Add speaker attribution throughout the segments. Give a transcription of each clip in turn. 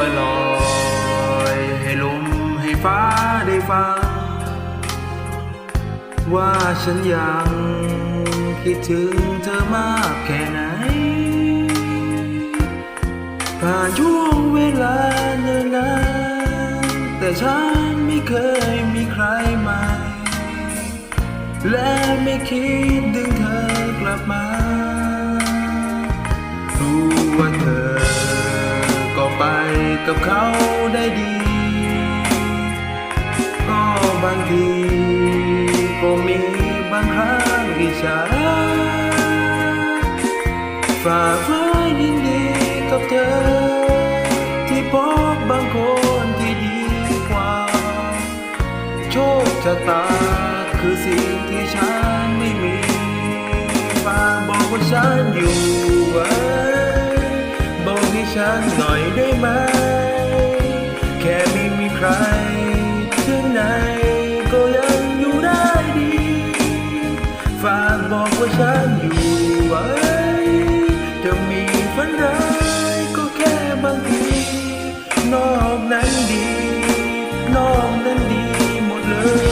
Speaker 1: อยลอยให้ลมให้ฟ้าได้ฟัง ว่าฉันยังคิดถึงเธอมากแค่ไหน ผ่านช่วงเวลาเนิ่นนานแต่ฉันไม่เคยมีใครใหม่ และไม่คิดดึงเธอกลับมา กับเขาได้ดี ก็บางทีก็มีบางครั้งอิจฉาฝ่าฟ้ยินดีกับเธอ ที่พบบางคนที่ดีกว่า โชคชะตาคือสิ่งที่ฉันไม่มีฝากบอกว่าฉันอยู่ไว้บอกให้ฉันหน่อยได้ไหม ใครถึงไหนก็ยังอยู่ได้ดี ฝากบอกว่าฉันอยู่ไว้ จะมีฝันร้ายก็แค่บางที นอกนั้นดี นอกนั้นดีหมดเลย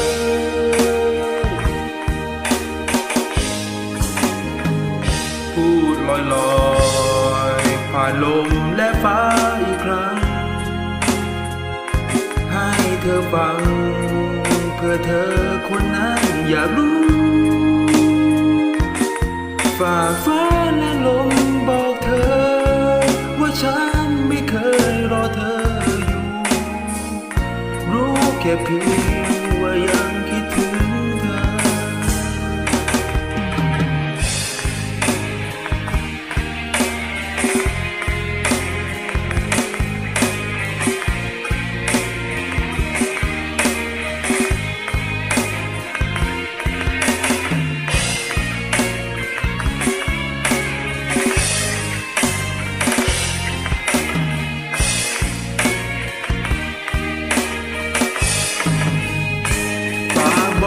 Speaker 1: พูดลอยลอยๆผ่านลมและฟ้าอีกครั้ง ธอฟัง เพื่อเธอคนนั้นอยากรู้ ฝ่าฟ้าและลมบอกเธอ ว่าฉันไม่เคยรอเธออยู่ รู้แค่เพียง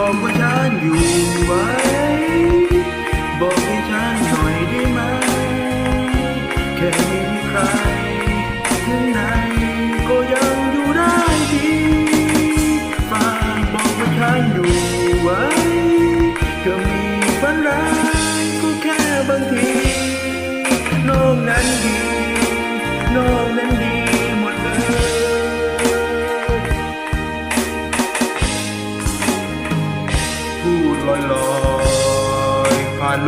Speaker 1: บอกว่าฉันอยู่ไว้บอกให้ฉันหน่อยได้ไหม แค่ไม่มีใครถึงไหนก็ยังอยู่ได้ดีฝากบอกว่าฉันอยู่ไว้ก็มีฝันร้ายก็แค่บางทีโลกนั้นดี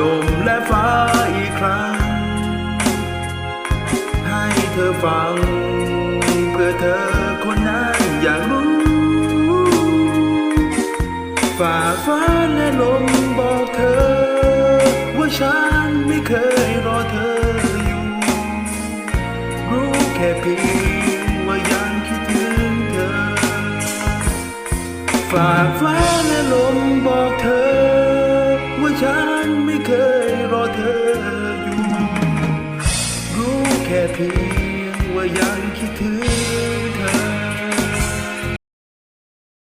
Speaker 1: ลมและฟ้าอีกครั้ง ให้เธอฟัง เพื่อเธอคนนั้นอยากรู้ฝ่าฟ้าและลมบอกเธอ ว่าฉันไม่เคยรอเธออยู่ รู้แค่เพียงว่ายังคิดถึงเธอฝาฟ้าและลม แค่เพียงว่ายังคิดถึงเธอ